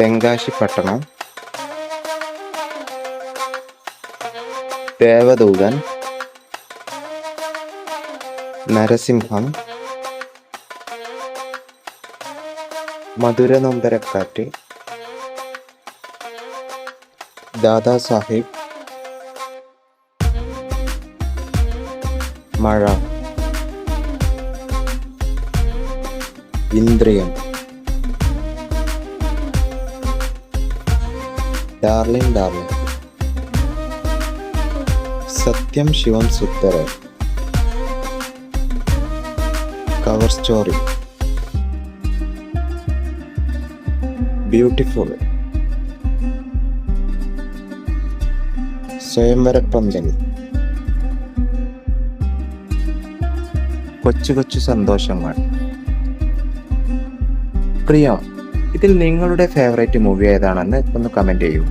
തെങ്കാശി പട്ടണം. ദേവദൂതൻ. നരസിംഹം. മധുര നൊമ്പരക്കാറ്റ് ദാദാ സാഹിബ് മഴ. Indriyam darling darling. സത്യം ശിവം സുത്തര കവർ സ്റ്റോറി. ബ്യൂട്ടിഫുൾ. സ്വയംവര പന്തലി കൊച്ചു കൊച്ചു സന്തോഷങ്ങൾ. പ്രിയ ഇതിൽ നിങ്ങളുടെ ഫേവറേറ്റ് മൂവി ഏതാണെന്ന് ഒന്ന് കമന്റ് ചെയ്യൂ.